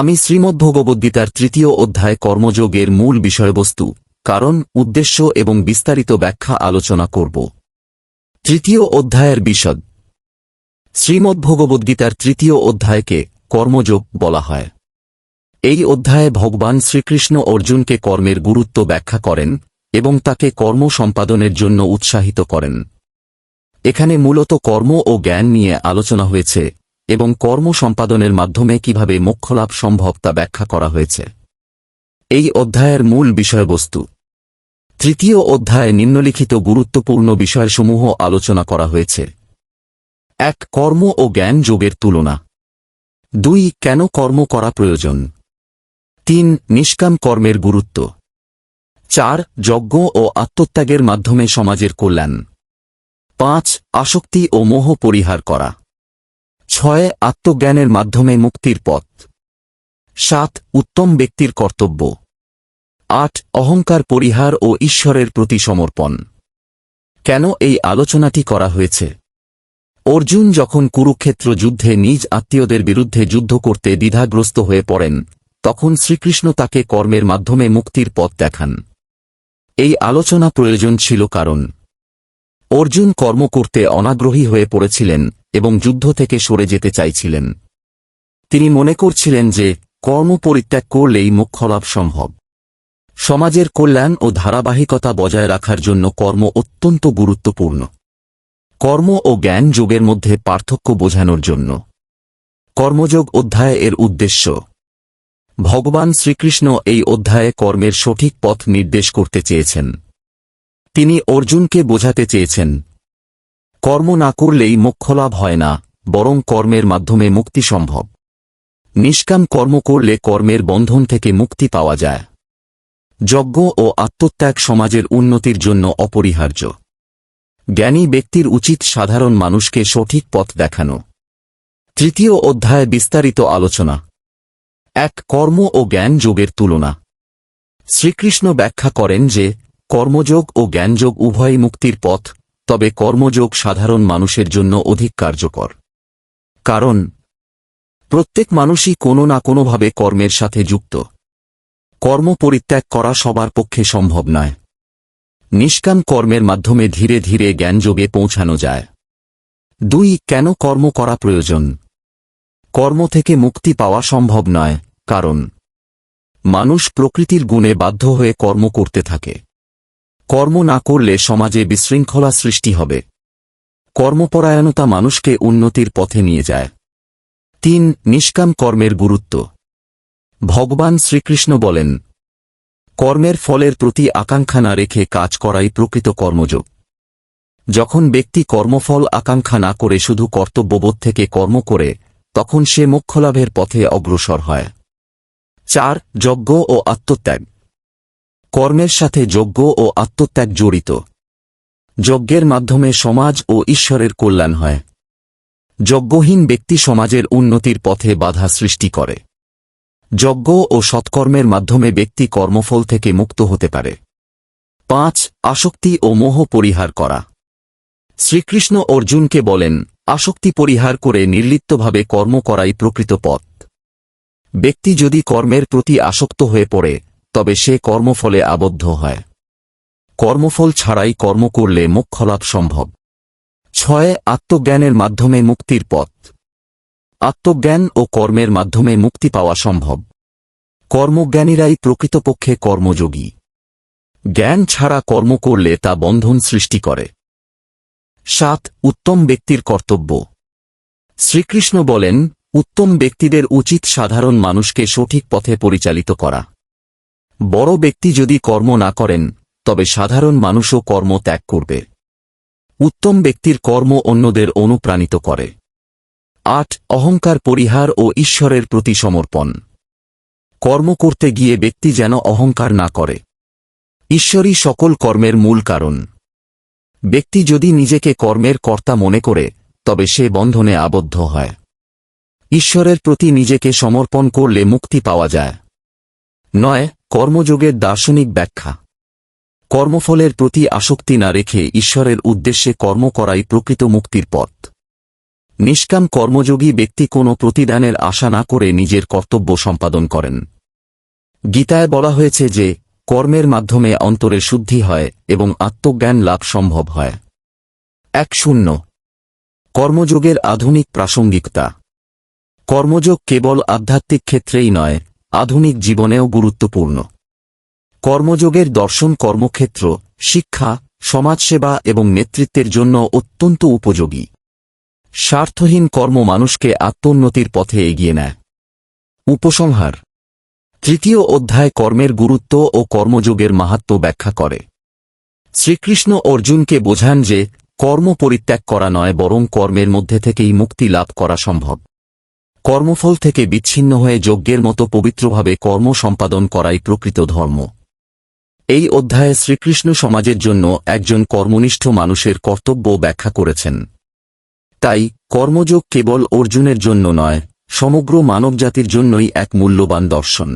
আমি শ্রীমদ্ভগবদ্গীতার তৃতীয় অধ্যায় কর্মযোগের মূল বিষয়বস্তু, কারণ, উদ্দেশ্য এবং বিস্তারিত ব্যাখ্যা আলোচনা করব। তৃতীয় অধ্যায়ের বিশদ। শ্রীমদ্ভগবদ্গীতার তৃতীয় অধ্যায়কে কর্মযোগ বলা হয়। এই অধ্যায়ে ভগবান শ্রীকৃষ্ণ অর্জুনকে কর্মের গুরুত্ব ব্যাখ্যা করেন এবং তাকে কর্ম সম্পাদনের জন্য উৎসাহিত করেন। এখানে মূলত কর্ম ও জ্ঞান নিয়ে আলোচনা হয়েছে এবং কর্ম সম্পাদনের মাধ্যমে কীভাবে মোক্ষলাভ সম্ভব তা ব্যাখ্যা করা হয়েছে। এই অধ্যায়ের মূল বিষয়বস্তু। তৃতীয় অধ্যায়ে নিম্নলিখিত গুরুত্বপূর্ণ বিষয়সমূহ আলোচনা করা হয়েছে। এক, কর্ম ও জ্ঞান যোগের তুলনা। দুই, কেন কর্ম করা প্রয়োজন। তিন, নিষ্কাম কর্মের গুরুত্ব। চার, যজ্ঞ ও আত্মত্যাগের মাধ্যমে সমাজের কল্যাণ। পাঁচ, আসক্তি ও মোহ পরিহার করা। ছয় আত্মজ্ঞানের মাধ্যমে মুক্তির পথ। সাত উত্তম ব্যক্তির কর্তব্য। আট অহংকার পরিহার ও ঈশ্বরের প্রতি সমর্পণ। কেন এই আলোচনাটি করা হয়েছে? অর্জুন যখন কুরুক্ষেত্র যুদ্ধে নিজ আত্মীয়দের বিরুদ্ধে যুদ্ধ করতে দ্বিধাগ্রস্ত হয়ে পড়েন, তখন শ্রীকৃষ্ণ তাকে কর্মের মাধ্যমে মুক্তির পথ দেখান। এই আলোচনা প্রয়োজন ছিল কারণ। অর্জুন কর্ম করতে অনাগ্রহী হয়ে পড়েছিলেন এবং যুদ্ধ থেকে সরে যেতে চাইছিলেন। তিনি মনে করছিলেন যে, কর্ম পরিত্যাগ করলেই মোক্ষলাভ সম্ভব। সমাজের কল্যাণ ও ধারাবাহিকতা বজায় রাখার জন্য কর্ম অত্যন্ত গুরুত্বপূর্ণ। কর্ম ও জ্ঞান যোগের মধ্যে পার্থক্য বোঝানোর জন্য। কর্মযোগ অধ্যায় এর উদ্দেশ্য। ভগবান শ্রীকৃষ্ণ এই অধ্যায়ে কর্মের সঠিক পথ নির্দেশ করতে চেয়েছেন। তিনি অর্জুনকে বোঝাতে চেয়েছেন কর্ম না করলেই মোক্ষলাভ হয় না, বরং কর্মের মাধ্যমে মুক্তি সম্ভব। নিষ্কাম কর্ম করলে কর্মের বন্ধন থেকে মুক্তি পাওয়া যায়। যজ্ঞ ও আত্মত্যাগ সমাজের উন্নতির জন্য অপরিহার্য। জ্ঞানী ব্যক্তির উচিত সাধারণ মানুষকে সঠিক পথ দেখানো। তৃতীয় অধ্যায় বিস্তারিত আলোচনা। এক, কর্ম ও জ্ঞান যোগের তুলনা। শ্রীকৃষ্ণ ব্যাখ্যা করেন যে, কর্মযোগ ও জ্ঞানযোগ উভয়ই মুক্তির পথ তবে কর্মযোগ সাধারণ মানুষের জন্য অধিক কার্যকর। কারণ, প্রত্যেক মানুষই কোনো না কোনোভাবে কর্মের সাথে যুক্ত। কর্ম পরিত্যাগ করা সবার পক্ষে সম্ভব নয়। নিষ্কাম কর্মের মাধ্যমে ধীরে ধীরে জ্ঞানযোগে পৌঁছানো যায়। দুই, কেন কর্ম করা প্রয়োজন? কর্ম থেকে মুক্তি পাওয়া সম্ভব নয়, কারণ, মানুষ প্রকৃতির গুণে বাধ্য হয়ে কর্ম করতে থাকে। কর্ম না করলে সমাজে বিশৃঙ্খলা সৃষ্টি হবে। কর্মপরায়ণতা মানুষকে উন্নতির পথে নিয়ে যায়। তিন, নিষ্কাম কর্মের গুরুত্ব। ভগবান শ্রীকৃষ্ণ বলেন, কর্মের ফলের প্রতি আকাঙ্ক্ষা না রেখে কাজ করাই প্রকৃত কর্মযোগ। যখন ব্যক্তি কর্মফল আকাঙ্ক্ষা না করে শুধু কর্তব্যবোধ থেকে কর্ম করে, তখন সে মোক্ষলাভের পথে অগ্রসর হয়। চার, যজ্ঞ ও আত্মত্যাগ। কর্মের সাথে যজ্ঞ ও আত্মত্যাগ জড়িত। যজ্ঞের মাধ্যমে সমাজ ও ঈশ্বরের কল্যাণ হয়। যজ্ঞহীন ব্যক্তি সমাজের উন্নতির পথে বাধা সৃষ্টি করে। যজ্ঞ ও সৎকর্মের মাধ্যমে ব্যক্তি কর্মফল থেকে মুক্ত হতে পারে। পাঁচ, আসক্তি ও মোহ পরিহার করা। শ্রীকৃষ্ণ অর্জুনকে বলেন, আসক্তি পরিহার করে নির্লিপ্তভাবে কর্ম করাই প্রকৃত পথ। ব্যক্তি যদি কর্মের প্রতি আসক্ত হয়ে পড়ে তবে সে কর্মফলে আবদ্ধ হয়। কর্মফল ছাড়াই কর্ম করলে মোক্ষলাভ সম্ভব। ছয়, আত্মজ্ঞানের মাধ্যমে মুক্তির পথ। আত্মজ্ঞান ও কর্মের মাধ্যমে মুক্তি পাওয়া সম্ভব। কর্মজ্ঞানীরাই প্রকৃতপক্ষে কর্মযোগী। জ্ঞান ছাড়া কর্ম করলে তা বন্ধন সৃষ্টি করে। সাত, উত্তম ব্যক্তির কর্তব্য। শ্রীকৃষ্ণ বলেন, উত্তম ব্যক্তিদের উচিত সাধারণ মানুষকে সঠিক পথে পরিচালিত করা। বড় ব্যক্তি যদি কর্ম না করেন, তবে সাধারণ মানুষও কর্ম ত্যাগ করবে। উত্তম ব্যক্তির কর্ম অন্যদের অনুপ্রাণিত করে। আট, অহংকার পরিহার ও ঈশ্বরের প্রতি সমর্পণ। কর্ম করতে গিয়ে ব্যক্তি যেন অহংকার না করে। ঈশ্বরই সকল কর্মের মূল কারণ। ব্যক্তি যদি নিজেকে কর্মের কর্তা মনে করে, তবে সে বন্ধনে আবদ্ধ হয়। ঈশ্বরের প্রতি নিজেকে সমর্পণ করলে মুক্তি পাওয়া যায়। নয় কর্মযোগের দার্শনিক ব্যাখ্যা। কর্মফলের প্রতি আসক্তি না রেখে ঈশ্বরের উদ্দেশ্যে কর্ম করাই প্রকৃত মুক্তির পথ। নিষ্কাম কর্মযোগী ব্যক্তি কোনো প্রতিদানের আশা না করে নিজের কর্তব্য সম্পাদন করেন। গীতায় বলা হয়েছে যে, কর্মের মাধ্যমে অন্তরের শুদ্ধি হয় এবং আত্মজ্ঞান লাভ সম্ভব হয়। এক শূন্য। কর্মযোগের আধুনিক প্রাসঙ্গিকতা। কর্মযোগ কেবল আধ্যাত্মিক ক্ষেত্রেই নয় আধুনিক জীবনেও গুরুত্বপূর্ণ। কর্মযোগের দর্শন কর্মক্ষেত্র, শিক্ষা, সমাজসেবা এবং নেতৃত্বের জন্য অত্যন্ত উপযোগী। স্বার্থহীন কর্ম মানুষকে আত্মোন্নতির পথে এগিয়ে নেয়। উপসংহার। তৃতীয় অধ্যায় কর্মের গুরুত্ব ও কর্মযোগের মাহাত্ম্য ব্যাখ্যা করে। শ্রীকৃষ্ণ অর্জুনকে বোঝান যে, কর্ম পরিত্যাগ করা নয় বরং কর্মের মধ্যে থেকেই মুক্তি লাভ করা সম্ভব। কর্মফল থেকে বিচ্ছিন্ন হয়ে যজ্ঞের মতো পবিত্রভাবে কর্ম সম্পাদন করাই প্রকৃত ধর্ম। এই অধ্যায়ে শ্রীকৃষ্ণ সমাজের জন্য একজন কর্মনিষ্ঠ মানুষের কর্তব্য ব্যাখ্যা করেছেন। তাই, কর্মযোগ কেবল অর্জুনের জন্য নয়, সমগ্র মানবজাতির জন্যই এক মূল্যবান দর্শন।